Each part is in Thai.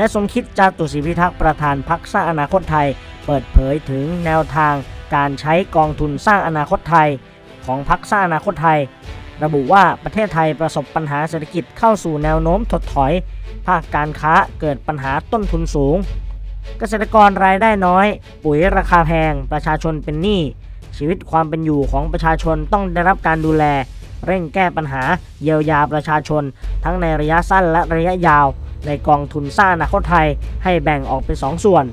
และสมคิดจาตุศรีพิทักษ์ประธานพรรคสร้างอนาคตไทย เปิดเผยถึงแนวทางการใช้กองทุนสร้างอนาคตไทย ของพรรคสร้างอนาคตไทย ระบุว่าประเทศไทยประสบปัญหาเศรษฐกิจเข้าสู่แนวโน้มถดถอย ภาคการค้าเกิดปัญหาต้นทุนสูง เกษตรกรรายได้น้อย ปุ๋ยราคาแพง ประชาชนเป็นหนี้ชีวิตความเป็นอยู่ของประชาชนต้องได้รับการดูแล เร่งแก้ปัญหาเยียวยาประชาชน ทั้งในระยะสั้นและระยะยาว ในกองทุนสร้างอนาคตไทยให้แบ่งออกเป็น 2 ส่วน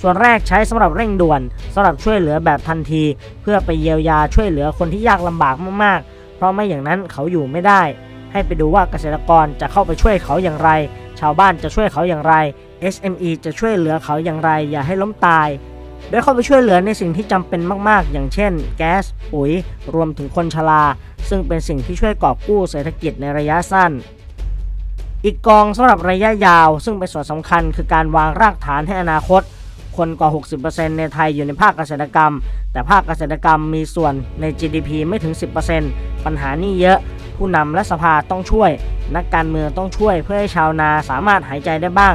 ส่วนแรกใช้สำหรับเร่งด่วนสำหรับช่วยเหลือแบบทันที เพื่อไปเยียวยาช่วยเหลือคนที่ยากลำบากมากๆ เพราะไม่อย่างนั้นเขาอยู่ไม่ได้ ให้ไปดูว่าเกษตรกรจะเข้าไปช่วยเขาอย่างไร ชาวบ้านจะช่วยเขาอย่างไร SME จะช่วยเหลือเขาอย่างไร อย่าให้ล้มตายโดยเข้าไปช่วยเหลือในสิ่งที่จำเป็นมาก ๆ อย่างเช่น แก๊ส ปุ๋ย รวมถึงคนชรา ซึ่งเป็นสิ่งที่ช่วยกอบกู้เศรษฐกิจในระยะสั้น อีกกองสำหรับระยะยาว ซึ่งเป็นส่วนสำคัญคือการวางรากฐานให้อนาคต คนกว่า 60%ในไทยอยู่ในภาคเกษตรกรรม แต่ภาคเกษตรกรรมมีส่วนใน GDP ไม่ถึง 10%ปัญหานี้เยอะ ผู้นำและสภาต้องช่วย นักการเมืองต้องช่วยเพื่อให้ชาวนาสามารถหายใจได้บ้าง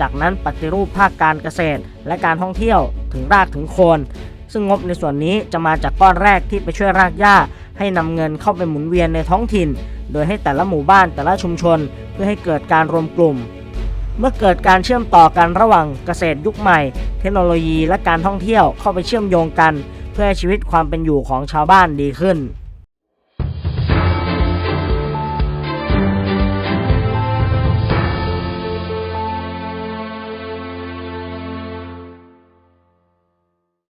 จากนั้นปฏิรูปภาคการเกษตร และการท่องเที่ยวถึงรากถึงโคนซึ่งงบในส่วนนี้จะมาจากก้อนแรกที่ไปช่วยรากหญ้า ให้นำเงินเข้าไปหมุนเวียนในท้องถิ่น โดยให้แต่ละหมู่บ้านแต่ละชุมชน เพื่อให้เกิดการรวมกลุ่ม เมื่อเกิดการเชื่อมต่อกันระหว่างเกษตรยุคใหม่ เทคโนโลยีและการท่องเที่ยวเข้าไปเชื่อมโยงกัน เพื่อให้ชีวิตความเป็นอยู่ของชาวบ้านดีขึ้น